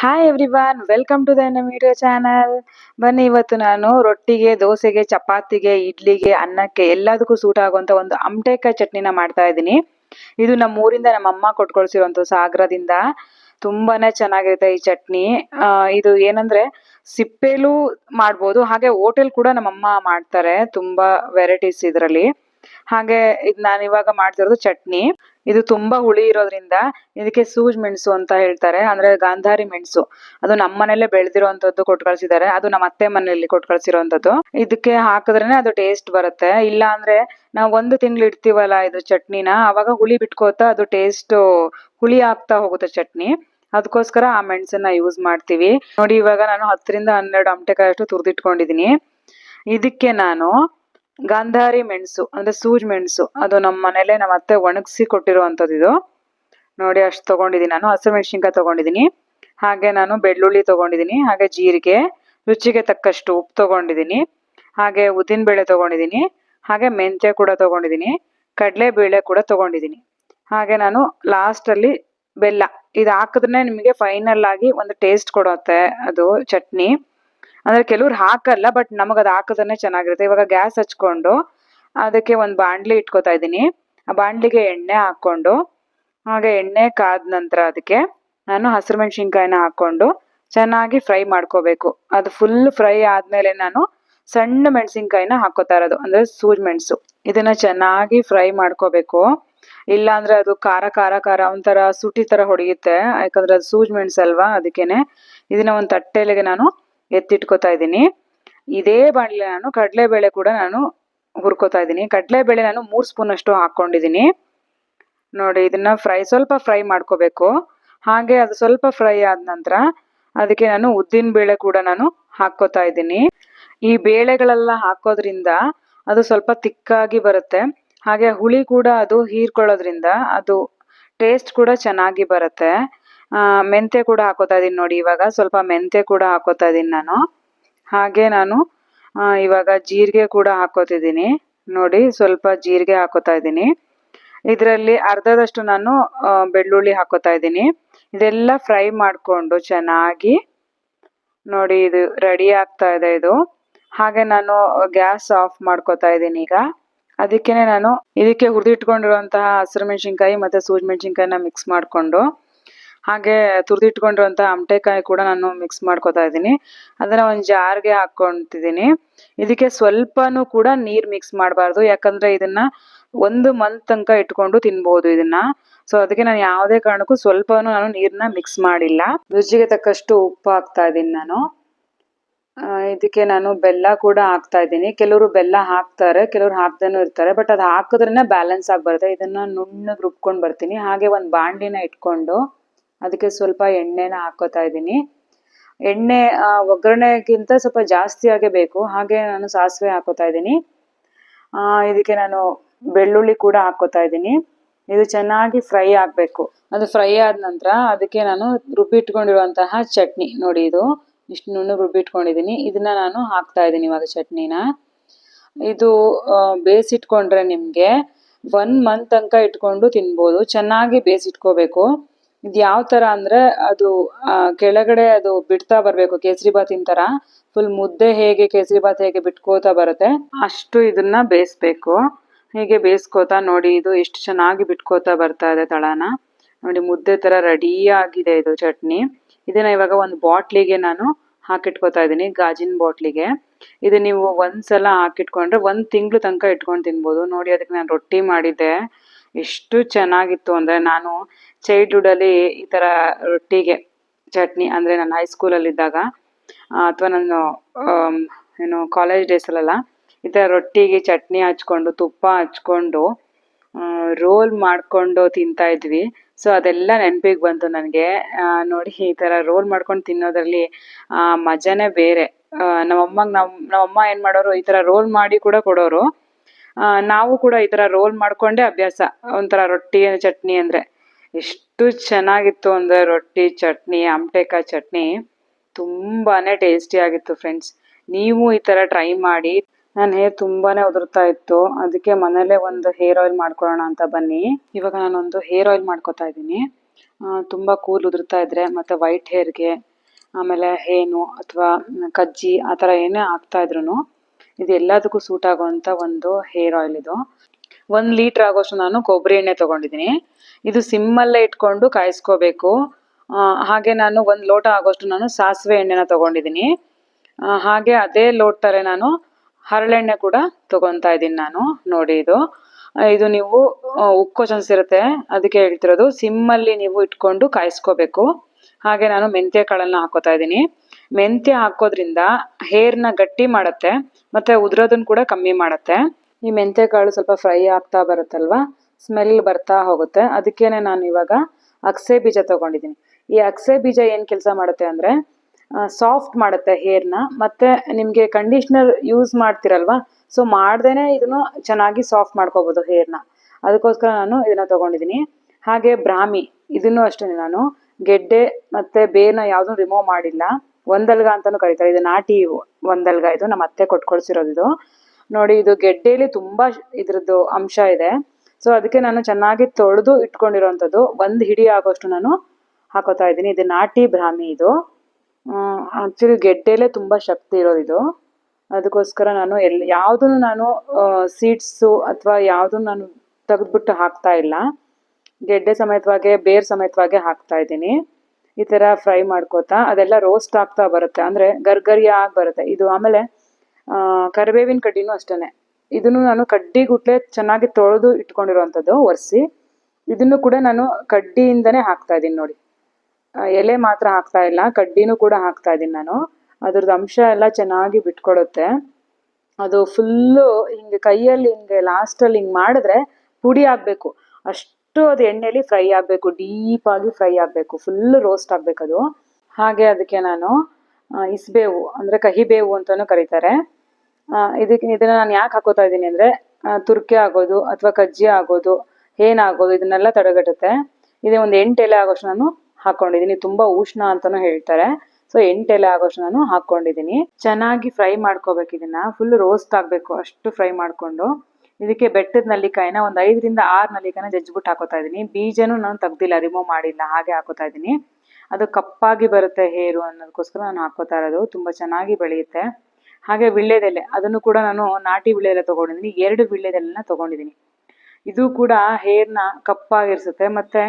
Hi everyone welcome to the video channel ಬನ್ನಿ, ಇವತ್ತು ನಾನು ರೊಟ್ಟಿಗೆ, ದೋಸೆಗೆ, ಚಪಾತಿಗೆ, ಇಡ್ಲಿಗೆ, ಅನ್ನಕ್ಕೆ ಎಲ್ಲದಕ್ಕೂ ಸೂಟ್ ಆಗುವಂತ ಒಂದು ಅಮಟೆಕಾಯಿ ಚಟ್ನಿನ ಮಾಡ್ತಾ ಇದ್ದೀನಿ. ಇದು ನಮ್ಮ ಊರಿಂದ ನಮ್ಮ ಅಮ್ಮ ಕೊಟ್ಕೊಳ್ಸಿರುವಂತ ಸಾಗರದಿಂದ ತುಂಬಾನೇ ಚೆನ್ನಾಗಿರುತ್ತೆ ಈ ಚಟ್ನಿ. ಇದು ಏನಂದ್ರೆ ಸಿಪ್ಪೆಲೂ ಮಾಡ್ಬೋದು, ಹಾಗೆ ಹೋಟೆಲ್ ಕೂಡ ನಮ್ಮ ಅಮ್ಮ ಮಾಡ್ತಾರೆ, ತುಂಬಾ ವೆರೈಟೀಸ್ ಇದರಲ್ಲಿ. ಹಾಗೆ ಇದು ನಾನು ಇವಾಗ ಮಾಡ್ತಿರೋದು ಚಟ್ನಿ. ಇದು ತುಂಬಾ ಹುಳಿ ಇರೋದ್ರಿಂದ ಇದಕ್ಕೆ ಸೂಜ್ ಮೆಣಸು ಅಂತ ಹೇಳ್ತಾರೆ, ಅಂದ್ರೆ ಗಾಂಧಾರಿ ಮೆಣಸು. ಅದು ನಮ್ಮ ಮನೇಲೆ ಬೆಳೆದಿರುವಂತದ್ದು ಕೊಟ್ಟು ಕಳ್ಸಿದ್ದಾರೆ. ಅದು ನಮ್ಮ ಅತ್ತೆ ಮನೆಯಲ್ಲಿ ಕೊಟ್ಟು ಕಳ್ಸಿರುವಂತದ್ದು ಇದಕ್ಕೆ ಹಾಕಿದ್ರೇನೆ ಅದು ಟೇಸ್ಟ್ ಬರುತ್ತೆ. ಇಲ್ಲ ಅಂದ್ರೆ ನಾವು ಒಂದು ತಿಂಗಳು ಇಡ್ತೀವಲ್ಲ ಇದು ಚಟ್ನಿನ, ಅವಾಗ ಹುಳಿ ಬಿಟ್ಕೋತಾ ಅದು ಟೇಸ್ಟ್ ಹುಳಿ ಆಗ್ತಾ ಹೋಗುತ್ತೆ ಚಟ್ನಿ. ಅದಕ್ಕೋಸ್ಕರ ಆ ಮೆಣಸನ್ನ ಯೂಸ್ ಮಾಡ್ತೀವಿ. ನೋಡಿ ಇವಾಗ ನಾನು ಹತ್ತರಿಂದ ಹನ್ನೆರಡು ಅಮಟೆಕಾಯಷ್ಟು ತುರ್ದಿಟ್ಕೊಂಡಿದೀನಿ. ಇದಕ್ಕೆ ನಾನು ಗಾಂಧಾರಿ ಮೆಣಸು, ಅಂದ್ರೆ ಸೂಜ್ ಮೆಣಸು, ಅದು ನಮ್ಮ ಮನೇಲೆ ನಮ್ಮ ಅತ್ತೆ ಒಣಗಿಸಿ ಕೊಟ್ಟಿರುವಂತದ್ದು ಇದು. ನೋಡಿ, ಅಷ್ಟು ತೊಗೊಂಡಿದ್ದೀನಿ ನಾನು. ಹಸಿರು ಮೆಣಸಿನ್ಕಾಯಿ ತೊಗೊಂಡಿದ್ದೀನಿ ಹಾಗೆ ನಾನು ಬೆಳ್ಳುಳ್ಳಿ ತಗೊಂಡಿದ್ದೀನಿ ಹಾಗೆ ಜೀರಿಗೆ, ರುಚಿಗೆ ತಕ್ಕಷ್ಟು ಉಪ್ಪು ತೊಗೊಂಡಿದ್ದೀನಿ ಹಾಗೆ ಉದ್ದಿನಬೇಳೆ ತೊಗೊಂಡಿದ್ದೀನಿ ಹಾಗೆ ಮೆಂತ್ಯ ಕೂಡ ತೊಗೊಂಡಿದ್ದೀನಿ ಕಡಲೆಬೇಳೆ ಕೂಡ ತೊಗೊಂಡಿದ್ದೀನಿ ಹಾಗೆ ನಾನು ಲಾಸ್ಟ್ ಅಲ್ಲಿ ಬೆಲ್ಲ. ಇದು ಹಾಕಿದ್ರೆ ನಿಮಗೆ ಫೈನಲ್ ಆಗಿ ಒಂದು ಟೇಸ್ಟ್ ಕೊಡುತ್ತೆ ಅದು ಚಟ್ನಿ. ಅಂದ್ರೆ ಕೆಲವ್ರು ಹಾಕಲ್ಲ ಬಟ್ ನಮಗ್ ಅದು ಹಾಕೋದನ್ನೇ ಚೆನ್ನಾಗಿರುತ್ತೆ. ಇವಾಗ ಗ್ಯಾಸ್ ಹಚ್ಕೊಂಡು ಅದಕ್ಕೆ ಒಂದು ಬಾಂಡ್ಲಿ ಇಟ್ಕೋತಾ ಇದ್ದೀನಿ. ಆ ಬಾಂಡ್ಲಿಗೆ ಎಣ್ಣೆ ಹಾಕೊಂಡು ಹಾಗೆ ಎಣ್ಣೆ ಕಾದ ನಂತರ ಅದಕ್ಕೆ ನಾನು ಹಸಿರು ಮೆಣಸಿನ್ಕಾಯಿನ ಹಾಕೊಂಡು ಚೆನ್ನಾಗಿ ಫ್ರೈ ಮಾಡ್ಕೋಬೇಕು. ಅದು ಫುಲ್ ಫ್ರೈ ಆದ್ಮೇಲೆ ನಾನು ಸಣ್ಣ ಮೆಣಸಿನ್ಕಾಯಿನ ಹಾಕೋತಾ ಇರೋದು, ಅಂದ್ರೆ ಸೂಜ್ ಮೆಣಸು. ಇದನ್ನ ಚೆನ್ನಾಗಿ ಫ್ರೈ ಮಾಡ್ಕೋಬೇಕು. ಇಲ್ಲ ಅಂದ್ರೆ ಅದು ಖಾರ ಖಾರ ಖಾರ ಒಂಥರ ಸುಟಿ ತರ ಹೊಡೆಯುತ್ತೆ. ಯಾಕಂದ್ರೆ ಅದು ಸೂಜ್ ಮೆಣಸು ಅಲ್ವಾ ಅದಕ್ಕೇನೆ. ಇದನ್ನ ಒಂದು ತಟ್ಟೆಲೆಗೆ ನಾನು ಎತ್ತಿಟ್ಕೋತಾ ಇದ್ದೀನಿ. ಇದೇ ಬಾಣಲೆ ನಾನು, ಕಡಲೆಬೇಳೆ ಕೂಡ ನಾನು ಹುರ್ಕೋತಾ ಇದ್ದೀನಿ. ಕಡಲೆಬೇಳೆ ನಾನು ಮೂರು ಸ್ಪೂನ್ ಅಷ್ಟು ಹಾಕೊಂಡಿದ್ದೀನಿ ನೋಡಿ, ಇದನ್ನ ಫ್ರೈ, ಸ್ವಲ್ಪ ಫ್ರೈ ಮಾಡ್ಕೋಬೇಕು. ಹಾಗೆ ಅದು ಸ್ವಲ್ಪ ಫ್ರೈ ಆದ ನಂತರ ಅದಕ್ಕೆ ನಾನು ಉದ್ದಿನ ಬೇಳೆ ಕೂಡ ನಾನು ಹಾಕೋತಾ ಇದ್ದೀನಿ. ಈ ಬೇಳೆಗಳೆಲ್ಲ ಹಾಕೋದ್ರಿಂದ ಅದು ಸ್ವಲ್ಪ ತಿಕ್ಕಾಗಿ ಬರುತ್ತೆ. ಹಾಗೆ ಹುಳಿ ಕೂಡ ಅದು ಹೀರ್ಕೊಳ್ಳೋದ್ರಿಂದ ಅದು ಟೇಸ್ಟ್ ಕೂಡ ಚೆನ್ನಾಗಿ ಬರುತ್ತೆ. ಆ, ಮೆಂತ್ಯ ಕೂಡ ಹಾಕೋತಾ ಇದೀನಿ ನೋಡಿ ಇವಾಗ. ಸ್ವಲ್ಪ ಮೆಂತ್ಯ ಕೂಡ ಹಾಕೋತಾ ಇದೀನಿ ನಾನು. ಹಾಗೆ ನಾನು ಇವಾಗ ಜೀರಿಗೆ ಕೂಡ ಹಾಕೋತಿದ್ದೀನಿ ನೋಡಿ. ಸ್ವಲ್ಪ ಜೀರಿಗೆ ಹಾಕೋತಾ ಇದ್ದೀನಿ ಇದರಲ್ಲಿ ಅರ್ಧದಷ್ಟು ನಾನು ಬೆಳ್ಳುಳ್ಳಿ ಹಾಕೋತಾ ಇದ್ದೀನಿ ಇದೆಲ್ಲ ಫ್ರೈ ಮಾಡಿಕೊಂಡು ಚೆನ್ನಾಗಿ ನೋಡಿ ಇದು ರೆಡಿ ಆಗ್ತಾ ಇದೆ ಇದು. ಹಾಗೆ ನಾನು ಗ್ಯಾಸ್ ಆಫ್ ಮಾಡ್ಕೋತಾ ಇದ್ದೀನಿ ಈಗ. ಅದಕ್ಕೇನೆ ನಾನು ಇದಕ್ಕೆ ಹುರಿದಿಟ್ಕೊಂಡಿರುವಂತಹ ಹಸಿರು ಮೆಣಸಿನ್ಕಾಯಿ ಮತ್ತೆ ಸೂಜಿ ಮೆಣಸಿನ್ಕಾಯಿನ ಮಿಕ್ಸ್ ಮಾಡಿಕೊಂಡು ಹಾಗೆ ತುರಿದಿಟ್ಕೊಂಡಿರುವಂತಹ ಅಮಟೆಕಾಯಿ ಕೂಡ ನಾನು ಮಿಕ್ಸ್ ಮಾಡ್ಕೊತಾ ಇದ್ದೀನಿ. ಅದನ್ನ ಒಂದು ಜಾರ್ಗೆ ಹಾಕೊಂತಿದ್ದೀನಿ ಇದಕ್ಕೆ ಸ್ವಲ್ಪನೂ ಕೂಡ ನೀರ್ ಮಿಕ್ಸ್ ಮಾಡಬಾರ್ದು. ಯಾಕಂದ್ರೆ ಇದನ್ನ ಒಂದು ಮಂತ್ ತನಕ ಇಟ್ಕೊಂಡು ತಿನ್ಬೋದು ಇದನ್ನ. ಸೊ ಅದಕ್ಕೆ ನಾನು ಯಾವುದೇ ಕಾರಣಕ್ಕೂ ಸ್ವಲ್ಪನೂ ನಾನು ನೀರ್ನ ಮಿಕ್ಸ್ ಮಾಡಿಲ್ಲ. ರುಚಿಗೆ ತಕ್ಕಷ್ಟು ಉಪ್ಪು ಹಾಕ್ತಾ ಇದ್ದೀನಿ ನಾನು. ಇದಕ್ಕೆ ನಾನು ಬೆಲ್ಲ ಕೂಡ ಹಾಕ್ತಾ ಇದ್ದೀನಿ. ಕೆಲವರು ಬೆಲ್ಲ ಹಾಕ್ತಾರೆ, ಕೆಲವರು ಹಾಕ್ದೇನೂ ಇರ್ತಾರೆ. ಬಟ್ ಅದು ಹಾಕಿದ್ರೇನೆ ಬ್ಯಾಲೆನ್ಸ್ ಆಗಿ ಬರುತ್ತೆ. ಇದನ್ನ ನುಣ್ಣಗೆ ರುಬ್ಕೊಂಡು ಬರ್ತೀನಿ. ಹಾಗೆ ಒಂದು ಬಾಂಡಿನ ಇಟ್ಕೊಂಡು ಅದಕ್ಕೆ ಸ್ವಲ್ಪ ಎಣ್ಣೆನ ಹಾಕೋತಾ ಇದ್ದೀನಿ. ಎಣ್ಣೆ ಒಗ್ಗರಣೆಗಿಂತ ಸ್ವಲ್ಪ ಜಾಸ್ತಿಯಾಗೇ ಬೇಕು ಹಾಗೆ ನಾನು ಸಾಸಿವೆ ಹಾಕೋತಾ ಇದ್ದೀನಿ. ಇದಕ್ಕೆ ನಾನು ಬೆಳ್ಳುಳ್ಳಿ ಕೂಡ ಹಾಕೋತಾ ಇದ್ದೀನಿ. ಇದು ಚೆನ್ನಾಗಿ ಫ್ರೈ ಆಗಬೇಕು. ಅದು ಫ್ರೈ ಆದ ನಂತರ ಅದಕ್ಕೆ ನಾನು ರುಬ್ಬಿಟ್ಕೊಂಡಿರುವಂತಹ ಚಟ್ನಿ ನೋಡಿ ಇದು. ಇಷ್ಟು ನುಣ್ಣಗೆ ರುಬ್ಬಿಟ್ಕೊಂಡಿದ್ದೀನಿ. ಇದನ್ನ ನಾನು ಹಾಕ್ತಾ ಇದ್ದೀನಿ ಇವಾಗ ಚಟ್ನಿನ. ಇದು ಬೇಯಿಸಿಟ್ಕೊಂಡ್ರೆ ನಿಮಗೆ ಒನ್ ಮಂತ್ ತನಕ ಇಟ್ಕೊಂಡು ತಿನ್ಬೋದು. ಚೆನ್ನಾಗಿ ಬೇಯಿಸಿಟ್ಕೋಬೇಕು. ಇದು ಯಾವ ತರ ಅಂದ್ರೆ ಅದು ಕೆಳಗಡೆ ಅದು ಬಿಡ್ತಾ ಬರಬೇಕು ಕೇಸರಿ ತರ. ಫುಲ್ ಮುದ್ದೆ ಹೇಗೆ ಕೇಸರಿ ಬಾತ್ ಹೇಗೆ ಬಿಟ್ಕೋತಾ ಬರುತ್ತೆ, ಅಷ್ಟು ಇದನ್ನ ಬೇಯಿಸ್ಬೇಕು. ಹೀಗೆ ಬೇಯಿಸ್ಕೋತಾ ನೋಡಿ, ಇದು ಎಷ್ಟು ಚೆನ್ನಾಗಿ ಬಿಟ್ಕೋತಾ ಬರ್ತಾ ಇದೆ ತಳನ. ನೋಡಿ, ಮುದ್ದೆ ತರ ರೆಡಿ ಆಗಿದೆ ಇದು ಚಟ್ನಿ. ಇದನ್ನ ಇವಾಗ ಒಂದು ಬಾಟ್ಲಿಗೆ ನಾನು ಹಾಕಿಟ್ಕೋತಾ ಇದ್ದೀನಿ, ಗಾಜಿನ ಬಾಟ್ಲಿಗೆ. ಇದು ನೀವು ಒಂದ್ಸಲ ಹಾಕಿಟ್ಕೊಂಡ್ರೆ ಒಂದ್ ತಿಂಗಳು ತನಕ ಇಟ್ಕೊಂಡು ತಿನ್ಬೋದು. ನೋಡಿ, ಅದಕ್ಕೆ ನಾನು ರೊಟ್ಟಿ ಮಾಡಿದ್ದೆ. ಎಷ್ಟು ಚೆನ್ನಾಗಿತ್ತು ಅಂದ್ರೆ ನಾನು ಚೈಲ್ಡ್ಹುಡ್ ಅಲ್ಲಿ ಈ ತರ ರೊಟ್ಟಿಗೆ, ಚಟ್ನಿ ಅಂದ್ರೆ ನಾನು ಹೈಸ್ಕೂಲಲ್ಲಿ ಇದ್ದಾಗ ಅಥವಾ ನಾನು ಏನು ಕಾಲೇಜ್ ಡೇಸಲ್ಲೆಲ್ಲ ಈ ಥರ ರೊಟ್ಟಿಗೆ, ಚಟ್ನಿ ಹಚ್ಕೊಂಡು, ತುಪ್ಪ ಹಚ್ಕೊಂಡು ರೋಲ್ ಮಾಡ್ಕೊಂಡು ತಿಂತಾ ಇದ್ವಿ. ಸೊ ಅದೆಲ್ಲ ನೆನಪಿಗೆ ಬಂತು ನನಗೆ. ನೋಡಿ ಈ ಥರ ರೋಲ್ ಮಾಡ್ಕೊಂಡು ತಿನ್ನೋದ್ರಲ್ಲಿ ಮಜಾನೇ ಬೇರೆ. ನಮ್ಮಮ್ಮ ನಮ್ಮ ನಮ್ಮಮ್ಮ ಏನು ಮಾಡೋರು ಈ ಥರ ರೋಲ್ ಮಾಡಿ ಕೂಡ ಕೊಡೋರು. ನಾವು ಕೂಡ ಈ ಥರ ರೋಲ್ ಮಾಡ್ಕೊಂಡೆ ಅಭ್ಯಾಸ. ಒಂಥರ ರೊಟ್ಟಿ ಚಟ್ನಿ ಅಂದರೆ ಎಷ್ಟು ಚೆನ್ನಾಗಿತ್ತು ಅಂದರೆ ರೊಟ್ಟಿ ಚಟ್ನಿ ಅಮಟೇಕಾಯಿ ಚಟ್ನಿ. ತುಂಬಾನೇ ಟೇಸ್ಟಿ ಆಗಿತ್ತು ಫ್ರೆಂಡ್ಸ್ ನೀವು ಈ ಥರ ಟ್ರೈ ಮಾಡಿ ನನ್ನ ಹೇರ್ ತುಂಬಾನೇ ಉದುರ್ತಾ ಇತ್ತು. ಅದಕ್ಕೆ ಮನೇಲೆ ಒಂದು ಹೇರ್ ಆಯಿಲ್ ಮಾಡ್ಕೊಳ್ಳೋಣ ಅಂತ ಬನ್ನಿ. ಇವಾಗ ನಾನೊಂದು ಹೇರ್ ಆಯಿಲ್ ಮಾಡ್ಕೊತಾ ಇದ್ದೀನಿ. ತುಂಬ ಕೂಲ್ ಉದುರ್ತಾ ಇದ್ರೆ ಮತ್ತು ವೈಟ್ ಹೇರ್ಗೆ ಆಮೇಲೆ ಹೇನು ಅಥವಾ ಕಜ್ಜಿ ಆ ಥರ ಏನೇ ಆಗ್ತಾ ಇದ್ರು ಇದು ಎಲ್ಲದಕ್ಕೂ ಸೂಟ್ ಆಗುವಂತ ಒಂದು ಹೇರ್ ಆಯಿಲ್ ಇದು. ಒಂದು ಲೀಟರ್ ಆಗೋಷ್ಟು ನಾನು ಕೊಬ್ಬರಿ ಎಣ್ಣೆ ತಗೊಂಡಿದ್ದೀನಿ. ಇದು ಸಿಮ್ಮಲ್ಲೇ ಇಟ್ಕೊಂಡು ಕಾಯಿಸ್ಕೋಬೇಕು. ಹಾಗೆ ನಾನು ಒಂದು ಲೋಟ ಆಗೋಷ್ಟು ನಾನು ಸಾಸಿವೆ ಎಣ್ಣೆನ ತಗೊಂಡಿದ್ದೀನಿ. ಹಾಗೆ ಅದೇ ಲೋಟರೆ ನಾನು ಹರಳೆಣ್ಣೆ ಕೂಡ ತಗೊತಾ ಇದ್ದೀನಿ ನಾನು, ನೋಡಿ ಇದು. ಇದು ನೀವು ಉಕ್ಕೋ ಚಾನ್ಸ್ ಇರುತ್ತೆ, ಅದಕ್ಕೆ ಹೇಳ್ತಿರೋದು ಸಿಮ್ಮಲ್ಲಿ ನೀವು ಇಟ್ಕೊಂಡು ಕಾಯಿಸ್ಕೋಬೇಕು. ಹಾಗೆ ನಾನು ಮೆಂತ್ಯ ಕಾಳನ್ನ ಹಾಕೋತಾ ಇದ್ದೀನಿ. ಮೆಂತ್ಯ ಹಾಕೋದ್ರಿಂದ ಹೇರ್ನ ಗಟ್ಟಿ ಮಾಡುತ್ತೆ, ಮತ್ತೆ ಉದುರೋದನ್ನ ಕೂಡ ಕಮ್ಮಿ ಮಾಡುತ್ತೆ. ಈ ಮೆಂತ್ಯ ಕಾಳು ಸ್ವಲ್ಪ ಫ್ರೈ ಆಗ್ತಾ ಬರುತ್ತಲ್ವಾ? ಸ್ಮೆಲ್ ಬರ್ತಾ ಹೋಗುತ್ತೆ. ಅದಕ್ಕೇನೆ ನಾನು ಇವಾಗ ಅಕ್ಸೆ ಬೀಜ ತಗೊಂಡಿದ್ದೀನಿ. ಈ ಅಕ್ಸೆ ಬೀಜ ಏನು ಕೆಲಸ ಮಾಡುತ್ತೆ ಅಂದರೆ ಸಾಫ್ಟ್ ಮಾಡುತ್ತೆ ಹೇರ್ನ, ಮತ್ತೆ ನಿಮಗೆ ಕಂಡೀಷ್ನರ್ ಯೂಸ್ ಮಾಡ್ತಿರಲ್ವಾ? ಸೊ ಮಾಡ್ದೇನೆ ಇದನ್ನು ಚೆನ್ನಾಗಿ ಸಾಫ್ಟ್ ಮಾಡ್ಕೋಬೋದು ಹೇರ್ನ. ಅದಕ್ಕೋಸ್ಕರ ನಾನು ಇದನ್ನ ತಗೊಂಡಿದ್ದೀನಿ. ಹಾಗೆ ಬ್ರಾಹ್ಮಿ, ಇದನ್ನು ಅಷ್ಟೇ ನಾನು. ಗೆಡ್ಡೆ ಮತ್ತೆ ಬೇರ್ನ ಯಾವುದೂ ರಿಮೂವ್ ಮಾಡಿಲ್ಲ. ಒಂದಲ್ಗ ಅಂತಾನು ಕರೀತಾರೆ. ಇದು ನಾಟಿ ಒಂದಲ್ಗ. ಇದು ನಮ್ಮ ಅತ್ತೆ ಕೊಟ್ಕೊಳ್ಸಿರೋದು ಇದು. ನೋಡಿ, ಇದು ಗೆಡ್ಡೆಯಲ್ಲಿ ತುಂಬಾ ಇದ್ರದ್ದು ಅಂಶ ಇದೆ. ಸೊ ಅದಕ್ಕೆ ನಾನು ಚೆನ್ನಾಗಿ ತೊಳೆದು ಇಟ್ಕೊಂಡಿರೋಂಥದ್ದು. ಒಂದು ಹಿಡಿ ಆಗೋಷ್ಟು ನಾನು ಹಾಕೋತಾ ಇದ್ದೀನಿ. ಇದು ನಾಟಿ ಬ್ರಾಹ್ಮಿ ಇದು. ಆಕ್ಚುಲಿ ಗೆಡ್ಡೆಲೆ ತುಂಬಾ ಶಕ್ತಿ ಇರೋದು ಇದು. ಅದಕ್ಕೋಸ್ಕರ ನಾನು ಎಲ್ಲಿ ಯಾವುದನ್ನು ನಾನು ಸೀಡ್ಸು ಅಥವಾ ಯಾವುದನ್ನು ನಾನು ತೆಗೆದ್ಬಿಟ್ಟು ಹಾಕ್ತಾ ಇಲ್ಲ. ಗೆಡ್ಡೆ ಸಮೇತವಾಗೆ, ಬೇರ್ ಸಮೇತವಾಗೆ ಹಾಕ್ತಾ ಇದ್ದೀನಿ. ಈ ಥರ ಫ್ರೈ ಮಾಡ್ಕೋತಾ ಅದೆಲ್ಲ ರೋಸ್ಟ್ ಆಗ್ತಾ ಬರುತ್ತೆ. ಅಂದರೆ ಗರ್ಗರಿ ಆಗಿ ಬರುತ್ತೆ. ಇದು ಆಮೇಲೆ ಕರಿಬೇವಿನ ಕಡ್ಡಿನೂ ಅಷ್ಟೇ ಇದನ್ನು ನಾನು ಕಡ್ಡಿ ಗುಟ್ಲೆ ಚೆನ್ನಾಗಿ ತೊಳೆದು ಇಟ್ಕೊಂಡಿರೋವಂಥದ್ದು ಒರೆಸಿ. ಇದನ್ನು ಕೂಡ ನಾನು ಕಡ್ಡಿಯಿಂದನೇ ಹಾಕ್ತಾ ಇದ್ದೀನಿ ನೋಡಿ. ಎಲೆ ಮಾತ್ರ ಹಾಕ್ತಾ ಇಲ್ಲ, ಕಡ್ಡಿನೂ ಕೂಡ ಹಾಕ್ತಾ ಇದ್ದೀನಿ ನಾನು. ಅದ್ರದ್ದು ಅಂಶ ಎಲ್ಲ ಚೆನ್ನಾಗಿ ಬಿಟ್ಕೊಡುತ್ತೆ. ಅದು ಫುಲ್ಲು ಹಿಂಗೆ ಕೈಯಲ್ಲಿ ಹಿಂಗೆ ಲಾಸ್ಟಲ್ಲಿ ಹಿಂಗೆ ಮಾಡಿದ್ರೆ ಪುಡಿ ಆಗಬೇಕು. ಅಷ್ಟು ಅದು ಎಣ್ಣೆಲಿ ಫ್ರೈ ಆಗಬೇಕು ಡೀಪ್ ಆಗಿ ಫ್ರೈ ಆಗಬೇಕು ಫುಲ್ ರೋಸ್ಟ್ ಆಗಬೇಕು ಅದು. ಹಾಗೆ ಅದಕ್ಕೆ ನಾನು ಇಸ್ಬೇವು, ಅಂದ್ರೆ ಕಹಿಬೇವು ಅಂತಾನೂ ಕರೀತಾರೆ. ಇದಕ್ಕೆ ಇದನ್ನ ನಾನು ಯಾಕೆ ಹಾಕೋತಾ ಇದ್ದೀನಿ ಅಂದ್ರೆ ತುರ್ಕೆ ಆಗೋದು ಅಥವಾ ಕಜ್ಜಿ ಆಗೋದು ಏನಾಗೋದು ಇದನ್ನೆಲ್ಲ ತಡೆಗಟ್ಟುತ್ತೆ. ಇದೇ ಒಂದು ಎಂಟೆಲೆ ಆಗೋಷ್ಟು ನಾನು ಹಾಕೊಂಡಿದ್ದೀನಿ, ತುಂಬಾ ಉಷ್ಣ ಅಂತಾನೂ ಹೇಳ್ತಾರೆ. ಸೊ ಎಂಟೆಲೆ ಆಗೋಷ್ಟು ನಾನು ಹಾಕೊಂಡಿದ್ದೀನಿ. ಚೆನ್ನಾಗಿ ಫ್ರೈ ಮಾಡ್ಕೋಬೇಕು ಇದನ್ನ ಫುಲ್ ರೋಸ್ಟ್ ಆಗಬೇಕು ಅಷ್ಟು ಫ್ರೈ ಮಾಡ್ಕೊಂಡು. ಇದಕ್ಕೆ ಬೆಟ್ಟದ ನಲ್ಲಿಕಾಯಿನ ಒಂದು ಐದರಿಂದ ಆರು ನಲ್ಲಿಕಾಯಿನ ಜಜ್ಜಿಬಿಟ್ಟು ಹಾಕೋತಾ ಇದ್ದೀನಿ. ಬೀಜನೂ ನಾನು ತೆಗ್ದಿಲ್ಲ ರಿಮೂವ್ ಮಾಡಿಲ್ಲ, ಹಾಗೆ ಹಾಕೋತಾ ಇದ್ದೀನಿ. ಅದು ಕಪ್ಪಾಗಿ ಬರುತ್ತೆ ಹೇರು ಅನ್ನೋದಕ್ಕೋಸ್ಕರ ನಾನು ಹಾಕೋತಾ ಇರೋದು. ತುಂಬ ಚೆನ್ನಾಗಿ ಬೆಳೆಯುತ್ತೆ. ಹಾಗೆ ವಿಳ್ಳೆದೆಲೆ ಅದನ್ನು ಕೂಡ ನಾನು ನಾಟಿ ವಿಳ್ಳೆದೆಲೆ ತಗೊಂಡಿದ್ದೀನಿ. ಎರಡು ವಿಳ್ಳೆದೆಲೆನ ತಗೊಂಡಿದ್ದೀನಿ. ಇದು ಕೂಡ ಹೇರ್ನ ಕಪ್ಪಾಗಿರ್ಸುತ್ತೆ, ಮತ್ತೆ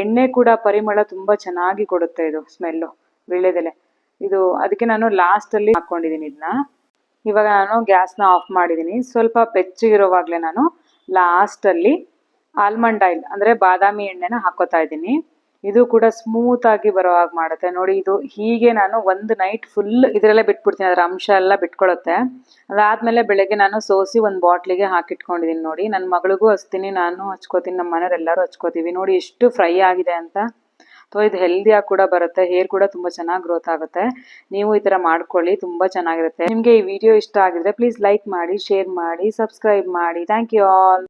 ಎಣ್ಣೆ ಕೂಡ ಪರಿಮಳ ತುಂಬಾ ಚೆನ್ನಾಗಿ ಕೊಡುತ್ತೆ ಇದು ಸ್ಮೆಲ್ಲು ವಿಳ್ಳೆದೆಲೆ ಇದು ಅದಕ್ಕೆ ನಾನು ಲಾಸ್ಟಲ್ಲಿ ಹಾಕೊಂಡಿದ್ದೀನಿ ಇದನ್ನ ಇವಾಗ ನಾನು ಗ್ಯಾಸ್ನ ಆಫ್ ಮಾಡಿದ್ದೀನಿ. ಸ್ವಲ್ಪ ಬೆಚ್ಚಗಿರುವಾಗಲೇ ನಾನು ಲಾಸ್ಟಲ್ಲಿ ಆಲ್ಮಂಡ್ ಆಯಿಲ್, ಅಂದರೆ ಬಾದಾಮಿ ಎಣ್ಣೆನ ಹಾಕೋತಾ ಇದ್ದೀನಿ. ಇದು ಕೂಡ ಸ್ಮೂತ್ ಆಗಿ ಬರೋ ಹಾಗೆ ಮಾಡುತ್ತೆ. ನೋಡಿ, ಇದು ಹೀಗೆ ನಾನು ಒಂದು ನೈಟ್ ಫುಲ್ ಇದರಲ್ಲೇ ಬಿಟ್ಬಿಡ್ತೀನಿ. ಅದರ ಅಂಶ ಎಲ್ಲ ಬಿಟ್ಕೊಳುತ್ತೆ. ಅದಾದಮೇಲೆ ಬೆಳಗ್ಗೆ ನಾನು ಸೋಸಿ ಒಂದು ಬಾಟ್ಲಿಗೆ ಹಾಕಿಟ್ಕೊಂಡಿದ್ದೀನಿ ನೋಡಿ. ನನ್ನ ಮಗಳಿಗೂ ಹಚ್ತೀನಿ, ನಾನು ಹಚ್ಕೋತೀನಿ ನಮ್ಮ ಮನೆಯವ್ರು ಎಲ್ಲರೂ ಹಚ್ಕೋತೀವಿ. ನೋಡಿ, ಎಷ್ಟು ಫ್ರೈ ಆಗಿದೆ ಅಂತ. ಅಥವಾ ಇದು ಹೆಲ್ದಿಯಾಗಿ ಕೂಡ ಬರುತ್ತೆ. ಹೇರ್ ಕೂಡ ತುಂಬ ಚೆನ್ನಾಗಿ ಗ್ರೋತ್ ಆಗುತ್ತೆ. ನೀವು ಈ ಥರ ಮಾಡ್ಕೊಳ್ಳಿ, ತುಂಬ ಚೆನ್ನಾಗಿರುತ್ತೆ. ನಿಮಗೆ ಈ ವಿಡಿಯೋ ಇಷ್ಟ ಆಗಿದ್ರೆ ಪ್ಲೀಸ್ ಲೈಕ್ ಮಾಡಿ ಶೇರ್ ಮಾಡಿ ಸಬ್ಸ್ಕ್ರೈಬ್ ಮಾಡಿ. Thank you all